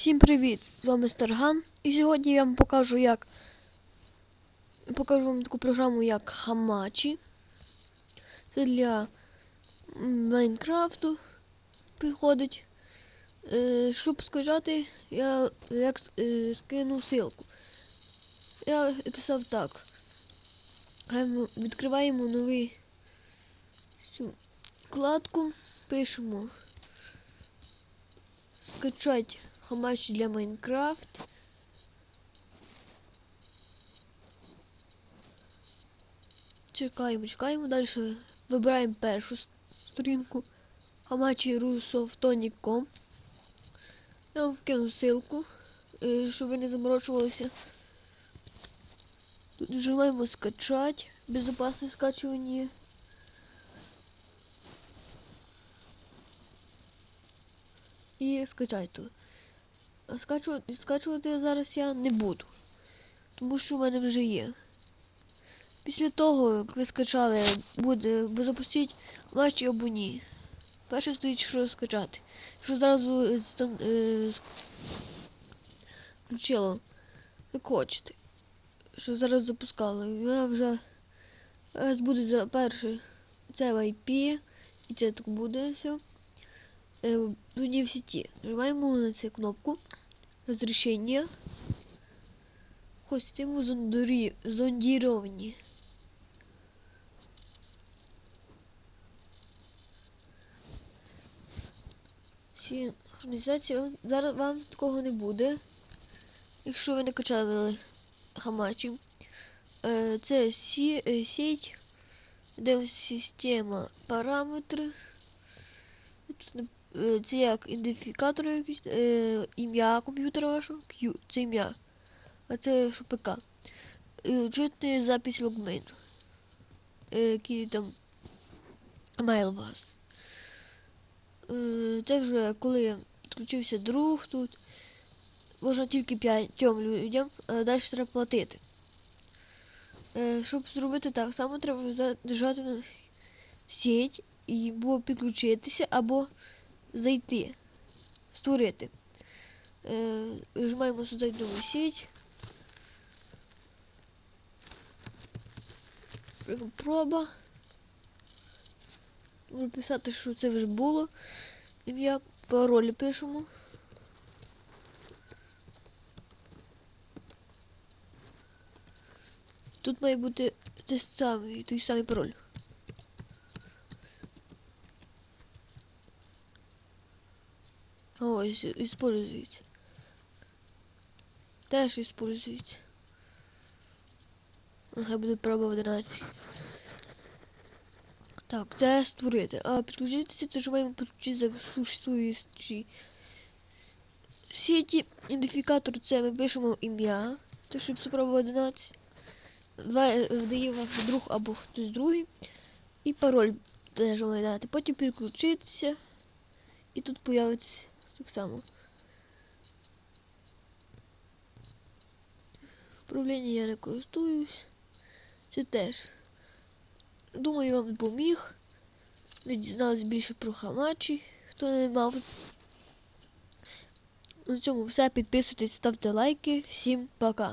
Всім привіт! З вами Старган. І сьогодні я вам покажу, як покажу вам таку програму, як Hamachi. Це для Майнкрафту підходить. Е, щоб скачати, я як е, скину ссылку. Я писав так. Відкриваємо новий цю вкладку, пишемо скачать Hamachi для Майнкрафт. Чекаємо, чекаємо. Далі вибираємо першу сторінку Hamachi Rusoftonic.com. Я вам вкину ссылку, е, щоб ви не заморочувалися. Тут нажимаємо скачать. Безопасне скачування. І скачайте. Скачувати, скачувати зараз я не буду. Тому що в мене вже є. Після того, як ви скачали, буде запустіть матч або ні. Перше стоїть, що скачати. Що зразу е, е, включило. Як хочете. Що зараз запускали. Я вже зараз буде за перше. Це в IP. І це так буде все. Е, тоді в сети. Нажимаємо на цю кнопку. Разрешение. Хостиму зондурі... зондіровані. Синхронізація. Зараз вам такого не буде. Якщо ви не качали хамачі. Е, Це сі... е, сеть. Де система параметри. Тут Це як ідентифікатор якийсь, е, ім'я комп'ютера вашого, Q, це ім'я. А це що ПК. Е, Чутний запись логмейн. Е, який там мейл у вас. Е, Це вже коли підключився друг тут. Можна тільки п'ятьом людям, а далі треба платити. Е, Щоб зробити так, само треба зажати на сеть і або підключитися, або зайти, створити. Е, Нажимаємо сюди нову сеть. Проба. Можу писати, що це вже було. Ім'я, пароль пишемо. Тут має бути те самий, той самий пароль. Ось, используется. Теж использується. Нехай буде проба 11. Так, це створити. А підключитися, то живаємо підключити за существуючі сеті. Ідентифікатор це ми пишемо ім'я. Це щоб це проба 11. Два- Вдає ваш друг або хтось другий. І пароль теж має дати. Потім підключитися. І тут появиться так само. Управління я не користуюсь. Це теж. Думаю, вам допоміг. Ви дізнались більше про хамачі, хто не мав. На цьому все. Підписуйтесь, ставте лайки. Всім пока.